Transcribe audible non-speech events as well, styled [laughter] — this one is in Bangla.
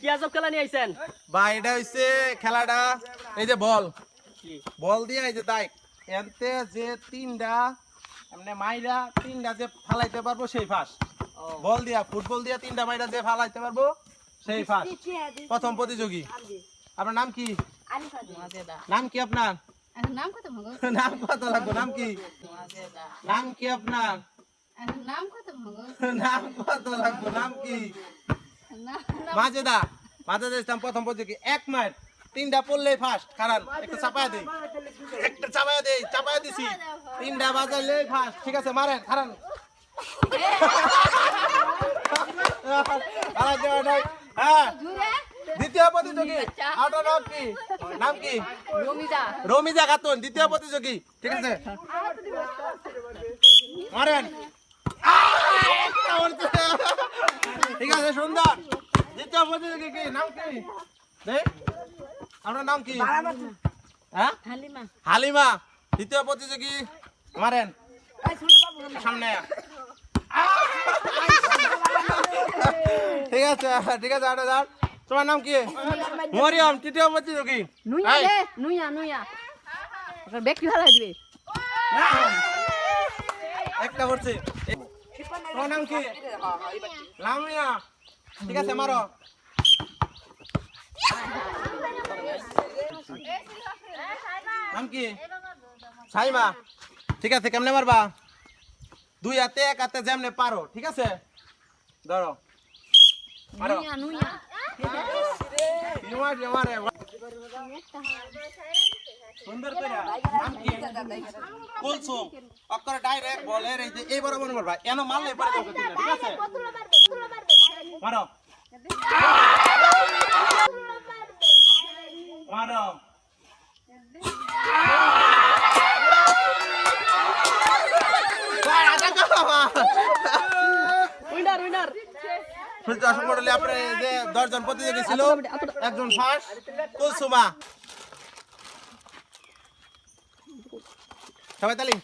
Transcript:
কি আজব খেলা নিয়ে আইছেন? বা এটা হইছে খেলাটা এই যে বল। বল দিয়ে এই যে তাই এনতে যে তিনটা এমনি মাইরা তিনটা যে ফালাইতে পারব সেই ফাঁস। বল দিয়া ফুটবল দিয়া তিনটা মাইরা যে ফালাইতে পারব সেই ফাঁস। প্রথম প্রতিযোগী। আপনার নাম কি? নাম কি আপনার? নাম কত ভাঙো? [laughs] নাম কত লাগবে নাম কি? নাম কি আপনার? নাম কত [laughs] নাম কত লাগবে নাম কি? নাম মাজেদা মাজেদা ইসলাম প্রথম এক মাইল। তিনটা পড়লেই ফার্স্ট কারণ একটু চাপায়া দেই। একটা চাপায়া দেই চাপায়া দিছি। তিনটা বাজাইলেই ফার্স্ট ঠিক আছে মারেন কারণ হ্যাঁ। দ্বিতীয় প্রতিযোগী। আপনার নাম কি? নাম কি? রমিজা। রমিজা খাতুন দ্বিতীয় প্রতিযোগী। ঠিক আছে? মারেন। ঠিক আছে সুন্দর। দ্বিতীয় প্রতিযোগী কি? নাম কি? আপনার নাম কি? হ্যাঁ? হালিমা। দ্বিতীয় প্রতিযোগী মারেন। সামনে। ঠিক আছে ঠিক আছে আরে যান। তোমার নাম কি? মরিয়ম তৃতীয় প্রতিযোগী। নুইয়া রে নুইয়া নুইয়া। দিবে একটা করছে তোমার নাম কি লামিয়া ঠিক আছে মারো নাম কি সাইমা ঠিক আছে কেমনে মারবা দুই হাতে এক হাতে যেমনে পারো ঠিক আছে ধরো মারো নুইয়া নুইয়া মারে মারে সুন্দর করে নাম কি কুলসুম অক্কর ডাইরেক্ট বলের এই যে এই বরাবর মারবা এন মারলে পরে তোকে দিলে ঠিক আছে? মারো। মারো। Winner winner. দর্শক মন্ডলী আপনার যে দশজন প্রতিযোগী ছিল একজন ফার্স্ট কুলসুমা। Sabay talim.